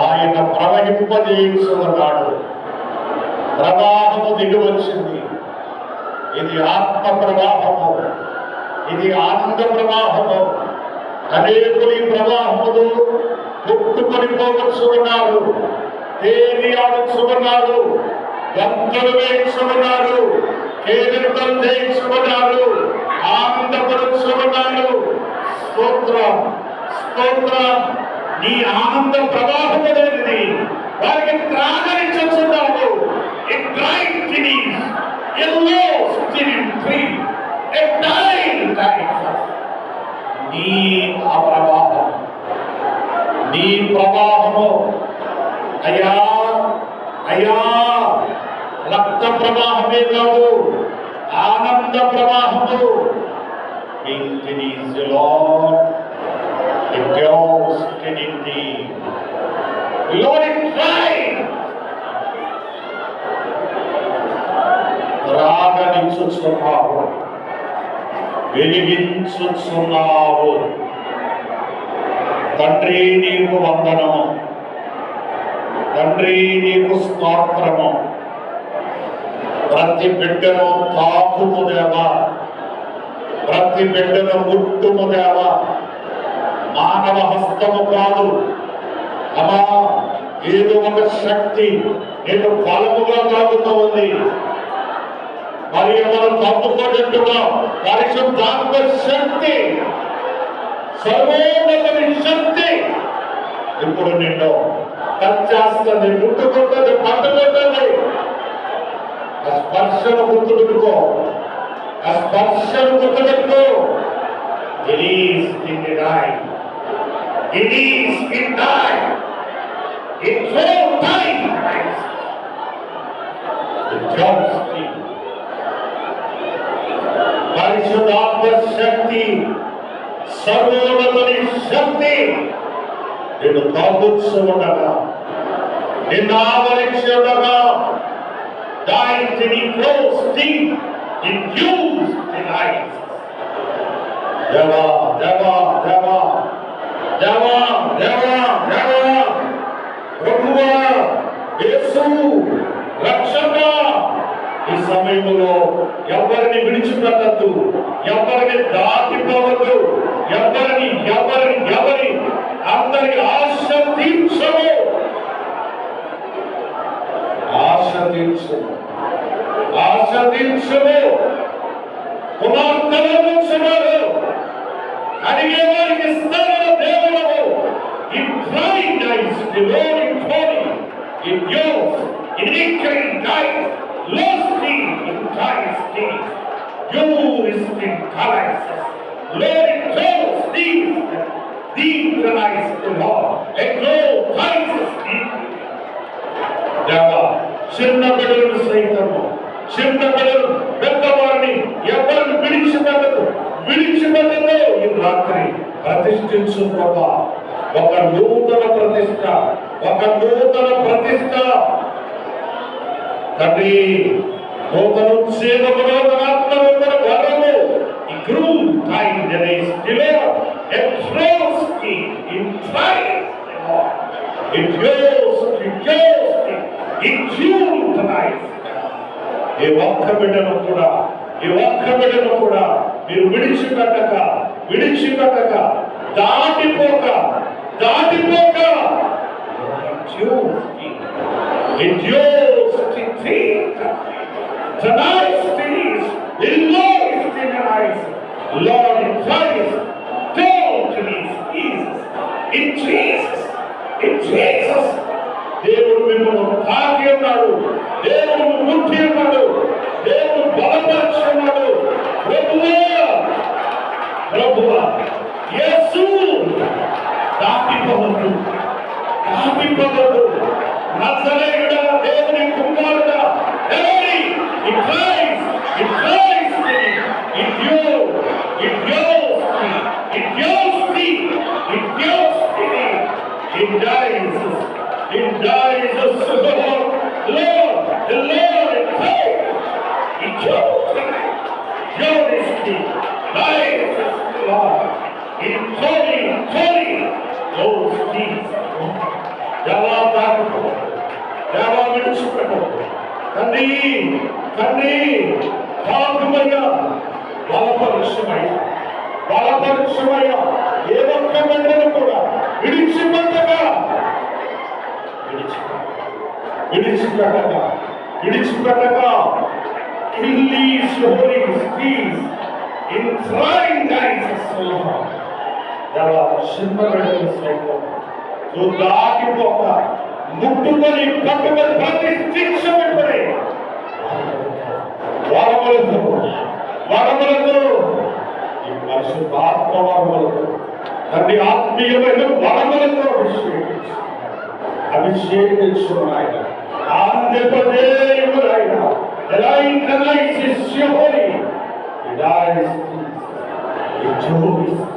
ఆయన ప్రవహింపజేయుచున్నాడు ప్రవాహము దిగివచ్చింది ఇది ఆత్మ ప్రవాహము ఇది ఆనంద ప్రవాహము అనేకులు ఈ ప్రవాహములు పుట్టుకొని పోవచ్చున్నారు తేలి ఆడుచున్నారు గంతులు వేయించున్నారు కేరింతలు చేయించున్నారు ఆనందపరుచున్నారు స్తోత్రం స్తోత్రం. నీ ఆనంద ప్రవాహము లేనిది వారికి త్రాగరించున్నావు a dry finish yellow still tree a dine life నీ ఆ ప్రవాహం నీ ప్రవాహము. అయ్యా అయ్యా. రక్త ప్రవాహమే కాదు ఆనంద ప్రవాహము. ఇంటినీస్ లార్డ్ రాగనిచ్చుచున్నావు వెలిగించుచున్నావు. తండ్రి నీకు వందనము. తండ్రి నీకు స్తోత్రము. ప్రతి బిడ్డను తాకుము దేవా. ప్రతి బిడ్డను ముట్టుము దేవా. మానవ హస్తము కాదు. అమ్మా ఏదో ఒక శక్తి నేను బలముగా తాగుతూ ఉంది. మరి మనం తప్పుకోనట్టుగా పరిశుద్ధాత్మ శక్తి. సర్వోన్నతని శక్తి. ఇప్పుడు నిన్ను టచ్ చేస్తుంది ముట్టుకుంటుంది పట్టుకుంటుంది. ఆ స్పర్శను గుర్తుపెట్టుకో ఆ స్పర్శను గుర్తుపెట్టుకో It is in the night. It is in time. It's all time. The jobs పరిశుద్ధాత్మ శక్తి సర్వోన్నతుని శక్తి నేను కాపుచ్చు ఉండగా నిన్ను ఆవరించి ఉండగా దాయిని close deep in use delights Deva, Deva, Deva, Deva, Deva, Deva, ప్రభువా యేసు రక్షక ఈ సమయంలో ఎవరిని విడిచిపెట్టద్దు? ఎవరిని దాటిపోవద్దు? ఎవరిని ఎవరిని ఎవరి అందరి ఆశ আশাতীন শুভ আশাতীন শুভ তোমার কলম শুভ ಅಡಿಗೆ ಅವರಿಗೆ ಸ್ಥಳದ ದೇವರವು Ibrahim dies glory glory in yours iniquity dies lost in dies days ಯೋರಿಸ್ಟ್ ಇನ್ ಕಲೈಸಸ್ ಗ್ಲೋರಿ ಗ್ಲೋರಿ ಡೀಪ್ ಡೀಪ್ ಕಲೈಸ್ ಟು ಲಾರ್ಡ್ చిన్న బిడ్డలను సైతము చిన్న బిడ్డలు పెద్దవారిని ఎవరిని విడిచిపెట్టదు? విడిచిపెట్టదు ఈ రాత్రి. ప్రతిష్ఠించు ప్రభా. ఒక నూతన ప్రతిష్ట. ఒక నూతన ప్రతిష్ట. తండ్రి నూతన ఉద్యోగము నూతన ఆత్మ నూతన వరము. ఈ గ్రూ time జనేస్ delay. Explodes in time It goes, it goes, it June tonight. ఈ ఒక్క బిడ్డను కూడా ఈ ఒక్క బిడ్డను కూడా మీరు విడిచిపెట్టక విడిచిపెట్టక దాటిపోక దాటిపోక Endures to take tonight's things in Lord's ప్రభువ యేసు దాటిపోవద్దు దాటిపోవద్దు నజరేయుడా దేవుని కుమారుడా దేవుని it rise it rise it యో ఇట్ యో ఇట్ యో సి ఇట్ యో see it dies it dies sugar Lord, the Lord, and faith, and joy, joy is king, life is In calling, calling those things. దేవా దాటుకో దేవా విడిచిపెట్టు తండ్రి తండ్రి పాపమయ్యా బలపరుషమయ్యా బలపరుషమయ్యా ఏ ఒక్క బిడ్డను కూడా విడిచిపెట్టగా విడిచిపెట్టగా విడిచిపెట్టగా Release your holy peace in trying times of sorrow. దేవా చిన్న బిడ్డలు సైతం నువ్వు దాటిపోక ముట్టుకొని పట్టుకొని ప్రతిష్ఠించబడి వరములతో వరములతో ఈ పరిశుద్ధాత్మ వరములతో తండ్రి ఆత్మీయమైన వరములతో అభిషేకించు అభిషేకించు ఆయన ఆంధ్రప్రదేశ్ ఆయన ఎలా ఇంటర్నైజ్ Holi ఇడాయిస్ It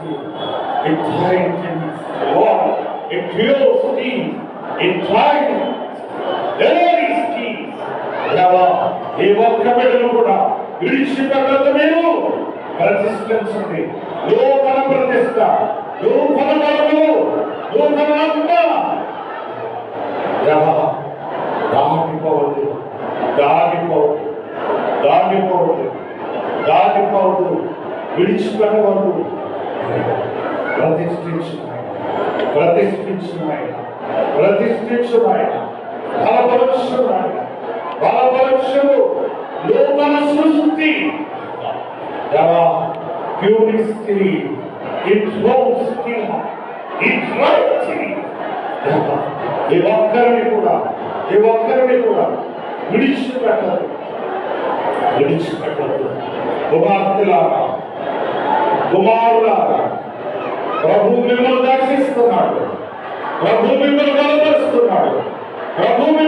in thee. It brightens Lord. It fuels thee. It brightens. There is peace. దేవా ఏ ఒక్క బిడ్డను కూడా విడిచిపెట్టదు మీరు ప్రతిష్ఠించండి నూతన ప్రతిష్ట నూతన బలము నూతన ఆత్మ దేవా దాటిపోవద్దు దాటిపోవద్దు దాటిపోవద్దు దాటిపోవద్దు విడిచిపెట్టవద్దు ప్రతిష్ఠించు ప్రతిష్ఠించు ఆయన ప్రతిష్ఠించు ఆయన బలపరచు ఆయన బలపరచుడు నూతన సృష్టి దేవా ప్యూరిస్టీ ఇట్ రోస్టీ ఇట్ రైటీ ఈ ఒక్కరిని కూడా ఈ ఒక్కరిని కూడా విడిచిపెట్టదు విడిచిపెట్టదు కుమార్తెలారా కుమారులారా ప్రభు మిమ్మల్ని దర్శిస్తున్నాడు ప్రభు మిమ్మల్ని బలపరుస్తున్నాడు ప్రభు మిమ్మల్ని